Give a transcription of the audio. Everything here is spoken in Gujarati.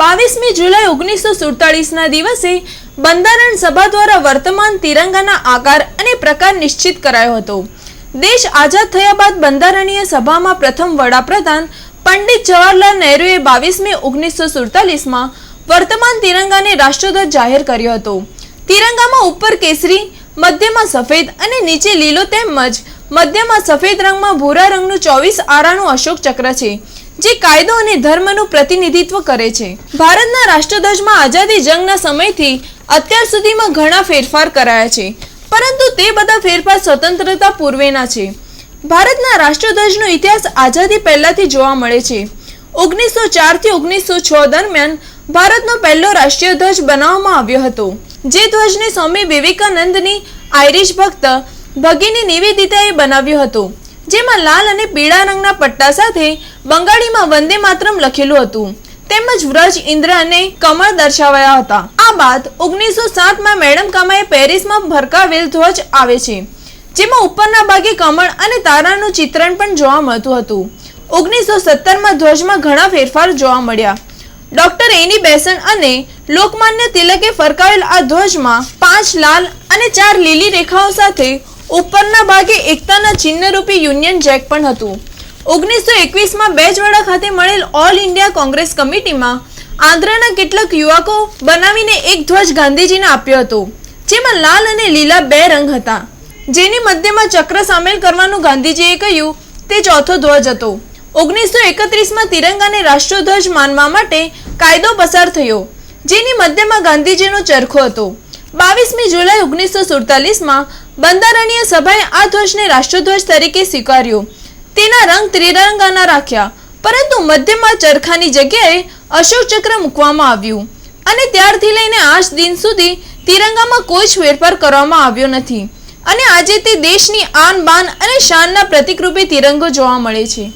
બાવીસમી જુલાઈ ઓગણીસો સુડતાલીસના દિવસે બંધારણ સભા દ્વારા વર્તમાન તિરંગાના આકાર અને પ્રકાર નિશ્ચિત કરાયો હતો. દેશ આઝાદ થયા બાદ બંધારણીય સભામાં પ્રથમ વડાપ્રધાન પંડિત જવાહરલાલ નહેરુએ બાવીસમી ઓગણીસો સુડતાલીસમાં વર્તમાન તિરંગાને રાષ્ટ્રધ્વજ જાહેર કર્યો હતો. તિરંગામાં ઉપર કેસરી, મધ્યમાં સફેદ અને નીચે લીલો તેમજ મધ્યમાં સફેદ રંગમાં ભૂરા રંગનું ચોવીસ આરાનું અશોક ચક્ર છે. જે કાયદો અને ધર્મનું પ્રતિનિધિત્વ કરે છે. ભારતના રાષ્ટ્રધ્વજમાં આઝાદી જંગના સમયથી અત્યાર સુધીમાં ઘણા ફેરફાર કરાયા છે. પરંતુ તે બધા ફેરફાર સ્વતંત્રતા પૂર્વેના છે. ભારતના રાષ્ટ્રધ્વજનો ઇતિહાસ આઝાદી પહેલાથી જોવા મળે છે. ઓગણીસો ચારથી ઓગણીસો છ દરમિયાન ભારતનો પહેલો રાષ્ટ્રીય ધ્વજ બનાવવામાં આવ્યો હતો. જે ધ્વજને સ્વામી વિવેકાનંદની આયરિશ ભક્ત ભગીની નિવેદિતાએ બનાવ્યો હતો. જેમાં લાલ અને પીળા રંગના પટ્ટા સાથે બંગાળીમાં વંદે માતરમ લખેલું હતું. તેમજ વ્રજ ઇન્દ્ર અને કમળ દર્શાવાયા હતા. આ બાદ ઓગણીસો સાતમાં મેડમ કામાએ પેરિસમાં ભરકાવેલ ધ્વજ આવે છે, જેમાં ઉપરના ભાગે કમળ અને તારાનું ચિત્રણ પણ જોવા મળતું હતું. ઓગણીસો સત્તરમાં ધ્વજમાં ઘણા ફેરફાર જોવા મળ્યા. ડોક્ટર એની બેસન અને લોકમાન્ય તિલકે ફરકાવેલ આ ધ્વજમાં પાંચ લાલ અને ચાર લીલી રેખાઓ સાથે ઉપરના ભાગે એકતાના ચિહ્નરૂપી યુનિયન જેક પણ હતું. ઓગણીસો એકવીસમાં બેજવાડા ખાતે મળેલ ઓલ ઇન્ડિયા કોંગ્રેસ કમિટીમાં આંધ્રના કેટલાક યુવકો બનાવીને એક ધ્વજ ગાંધીજીને આપ્યો હતો, જેમાં લાલ અને લીલા બે રંગ હતા. જેની મધ્યમાં ચક્ર સામેલ કરવાનું ગાંધીજીએ કહ્યું, તે ચોથો ધ્વજ હતો. ઓગણીસો એકત્રીસમાં તિરંગાને રાષ્ટ્રધ્વજ માનવા માટે કાયદો પસાર થયો, જેની મધ્યમાં ગાંધીજીનો ચરખો હતો. બાવીસમી જુલાઈ ઓગણીસો સુડતાલીસમાં બંધારણીય સભાએ આ ધ્વજને રાષ્ટ્રધ્વજ તરીકે સ્વીકાર્યો. તેના રંગ ત્રિરંગાના રાખ્યા, પરંતુ મધ્યમાં ચરખાની જગ્યાએ અશોક ચક્ર મૂકવામાં આવ્યું અને ત્યારથી લઈને આજ દિન સુધી તિરંગામાં કોઈ જ ફેરફાર કરવામાં આવ્યો નથી. અને આજે તે દેશની આન બાન અને શાનના પ્રતિકરૂપે તિરંગો જોવા મળે છે.